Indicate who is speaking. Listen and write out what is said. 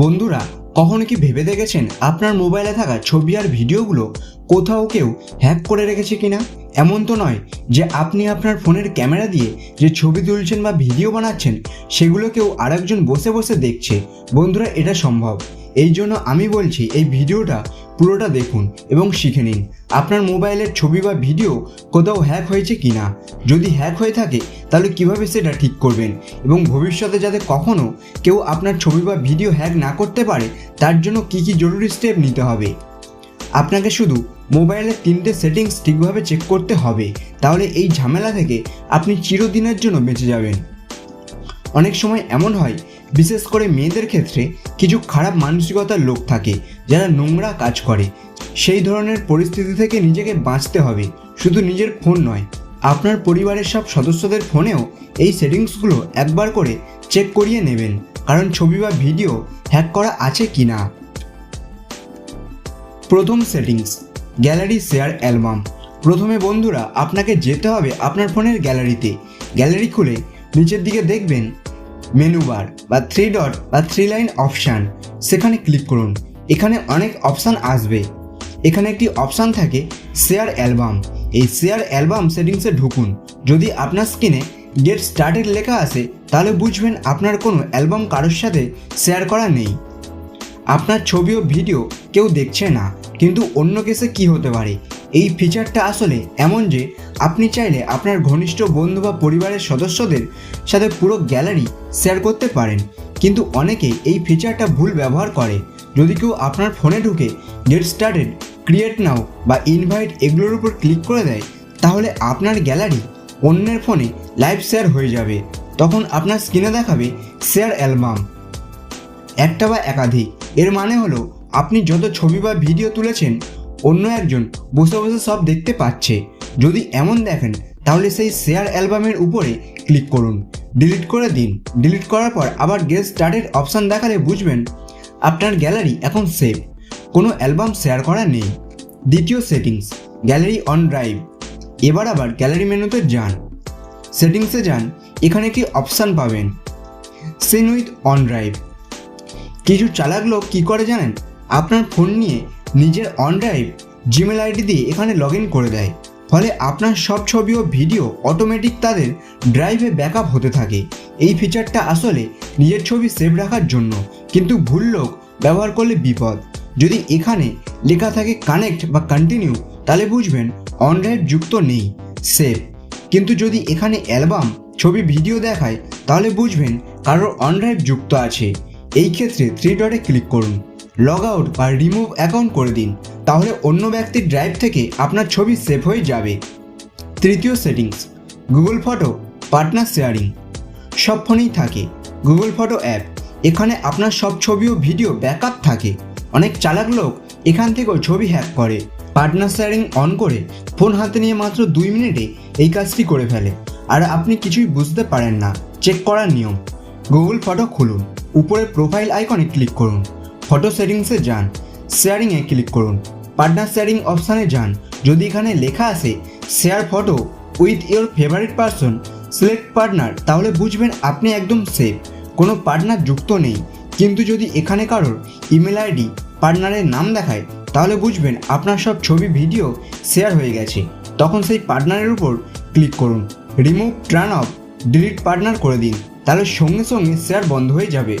Speaker 1: বন্ধুরা, কখনো কি ভেবে দেখেছেন আপনার মোবাইলে থাকা ছবি আর ভিডিওগুলো কোথাও কেউ হ্যাক করে রেখেছে কিনা? এমন তো নয় যে আপনি আপনার ফোনের ক্যামেরা দিয়ে যে ছবি তুলছেন বা ভিডিও বানাচ্ছেন, সেগুলো কেউ আরেকজন বসে বসে দেখছে। বন্ধুরা, এটা সম্ভব। এই জন্য আমি বলছি, এই ভিডিওটা পুরোটা দেখুন এবং শিখে নিন। আপনার মোবাইলের ছবি বা ভিডিও কোথাও হ্যাক হয়েছে কি না যদি হ্যাক হয়ে থাকে, তাহলে কীভাবে সেটা ঠিক করবেন? এবং ভবিষ্যতে যাতে কখনো কেউ আপনার ছবি বা ভিডিও হ্যাক না করতে পারে, তার জন্য কী কী জরুরি স্টেপ নিতে হবে? আপনাকে শুধু মোবাইলের তিনটে সেটিংস ঠিকভাবে চেক করতে হবে, তাহলে এই ঝামেলা থেকে আপনি চিরদিনের জন্য বেঁচে যাবেন। অনেক সময় এমন হয় বিশেষ করে মেয়েদের ক্ষেত্রে কিছু খারাপ মানসিকতার লোক থাকে যারা নোংরা কাজ করে। সেই ধরনের পরিস্থিতি থেকে নিজেকে বাঁচতে হবে, শুধু নিজের ফোন নয়। আপনার পরিবারের সব সদস্যদের ফোনেও এই সেটিংসগুলো একবার করে চেক করিয়ে নেবেন, কারণ ছবি বা ভিডিও হ্যাক করা আছে কি না। প্রথম সেটিংস, গ্যালারি শেয়ার অ্যালবাম। প্রথমে বন্ধুরা, আপনাকে যেতে হবে আপনার ফোনের গ্যালারিতে। গ্যালারি খুলে নিচের দিকে দেখবেন মেনু বার বা থ্রি ডট বা থ্রি লাইন অপশান সেখানে ক্লিক করুন। এখানে অনেক অপশান আসবে। এখানে একটি অপশান থাকে শেয়ার অ্যালবাম এই শেয়ার অ্যালবাম সেটিংসে ঢুকুন। যদি আপনার স্ক্রিনে গেট স্টার্টেড লেখা আসে তাহলে বুঝবেন আপনার কোনো অ্যালবাম কারোর সাথে শেয়ার করা নেই। আপনার ছবি ও ভিডিও কেউ দেখছে না, কিন্তু অন্য কেসে কি হতে পারে? এই ফিচারটা আসলে এমন যে, আপনি চাইলে আপনার ঘনিষ্ঠ বন্ধু বা পরিবারের সদস্যদের সাথে পুরো গ্যালারি শেয়ার করতে পারেন। কিন্তু অনেকে এই ফিচারটা ভুল ব্যবহার করে। যদি কেউ আপনার ফোনে ঢুকে গেট স্টার্টেড ক্রিয়েট নাও বা ইনভাইট এগুলোর উপর ক্লিক করে দেয়, তাহলে আপনার গ্যালারি অন্যের ফোনে লাইভ শেয়ার হয়ে যাবে। তখন আপনার স্ক্রিনে দেখাবে শেয়ার অ্যালবাম একটা বা একাধিক। এর মানে হলো, আপনি যত ছবি বা ভিডিও তুলেছেন অন্য একজন বসে বসে সব দেখতে পাচ্ছে। যদি এমন দেখেন, তাহলে সেই শেয়ার অ্যালবামের উপরে ক্লিক করুন। ডিলিট করে দিন। ডিলিট করার পর আবার গেট স্টার্টেড অপশান দেখালে বুঝবেন আপনার গ্যালারি এখন সেভ কোনো অ্যালবাম শেয়ার করা নেই। দ্বিতীয় সেটিংস, গ্যালারি অন ড্রাইভ। এবার আবার গ্যালারি মেনুতে যান। সেটিংসে যান। এখানে একটি অপশান পাবেন, সিন উইথ অন ড্রাইভ। কিছু চালাক লোক কী করে জানেন? আপনার ফোন নিয়ে নিজের অন ড্রাইভ জিমেল আইডি দিয়ে এখানে লগ ইন করে দেয়। ফলে আপনার সব ছবি ও ভিডিও অটোমেটিক তাদের ড্রাইভে ব্যাকআপ হতে থাকে। এই ফিচারটা আসলে নিজের ছবি সেভ রাখার জন্য। কিন্তু ভুল লোক ব্যবহার করলে বিপদ। যদি এখানে লেখা থাকে কানেক্ট বা কন্টিনিউ তাহলে বুঝবেন অন ড্রাইভ যুক্ত নেই সেভ কিন্তু যদি এখানে অ্যালবাম ছবি ভিডিও দেখায়, তাহলে বুঝবেন কারোর অন ড্রাইভ যুক্ত আছে। এই ক্ষেত্রে থ্রি ডটে ক্লিক করুন। লগ আউট বা রিমুভ অ্যাকাউন্ট করে দিন, তাহলে অন্য ব্যক্তির ড্রাইভ থেকে আপনার ছবি সেভ হয়ে যাবে। তৃতীয় settings Google photo partner sharing সব ফোনেই থাকে গুগল ফটো অ্যাপ এখানে আপনার সব ছবি ও ভিডিও ব্যাকআপ থাকে। অনেক চালাক লোক এখান থেকেও ছবি হ্যাক করে। পার্টনার শেয়ারিং অন করে ফোন হাতে নিয়ে মাত্র দুই মিনিটে এই কাজটি করে ফেলে। আর আপনি কিছুই বুঝতে পারেন না। চেক করার নিয়ম গুগল ফটো খুলুন। উপরে প্রোফাইল আইকনে ক্লিক করুন। ফটো সেটিংসে যান। শেয়ারিংয়ে ক্লিক করুন। পার্টনার শেয়ারিং অপশানে যান। যদি এখানে লেখা আসে share photo with your favourite person select partner তাহলে বুঝবেন আপনি একদম সেফ কোনো পার্টনার যুক্ত নেই। কিন্তু যদি এখানে কারোর ইমেল আইডি পার্টনারের নাম দেখায়, তাহলে বুঝবেন আপনার সব ছবি ভিডিও শেয়ার হয়ে গেছে। তখন সেই পার্টনারের উপর ক্লিক করুন। Remove turn off delete partner করে দিন। তাহলে সঙ্গে সঙ্গে শেয়ার বন্ধ হয়ে যাবে।